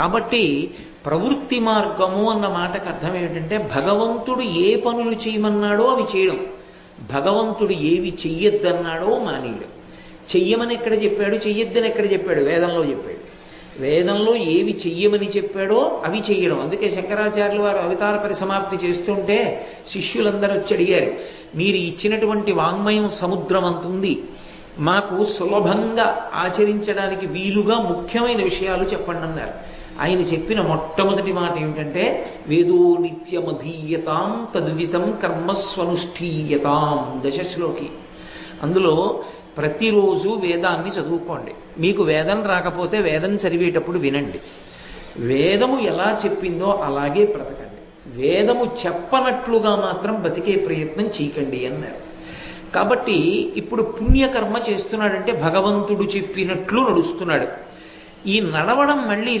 కాబట్టి ప్రవృత్తి మార్గము అన్న మాటకు అర్థం ఏమిటంటే భగవంతుడు ఏ పనులు చేయమన్నాడో అవి చేయడం. భగవంతుడు ఏవి చెయ్యొద్దన్నాడో మానేయడం. చెయ్యమని ఎక్కడ చెప్పాడు? చెయ్యొద్దని ఎక్కడ చెప్పాడు? వేదంలో చెప్పాడు. వేదంలో ఏవి చెయ్యమని చెప్పాడో అవి చెయ్యడం. అందుకే శంకరాచార్యులు వారు అవతార పరిసమాప్తి చేస్తుంటే శిష్యులందరూ వచ్చి అడిగారు మీరు ఇచ్చినటువంటి వాంగ్మయం సముద్రం అంతుంది మాకు సులభంగా ఆచరించడానికి వీలుగా ముఖ్యమైన విషయాలు చెప్పండి అన్నారు. ఆయన చెప్పిన మొట్టమొదటి మాట ఏమిటంటే వేదో నిత్యమధీయతాం తద్వితం కర్మస్వనుష్ఠీయతాం దశశ్లోకి. అందులో ప్రతిరోజు వేదాన్ని చదువుకోండి. మీకు వేదం రాకపోతే వేదం చదివేటప్పుడు వినండి. వేదము ఎలా చెప్పిందో అలాగే బ్రతకండి. వేదము చెప్పనట్లుగా మాత్రం బతికే ప్రయత్నం చేయకండి అన్నారు. కాబట్టి ఇప్పుడు పుణ్యకర్మ చేస్తున్నాడంటే భగవంతుడు చెప్పినట్లు నడుస్తున్నాడు. ఈ నడవడం మళ్ళీ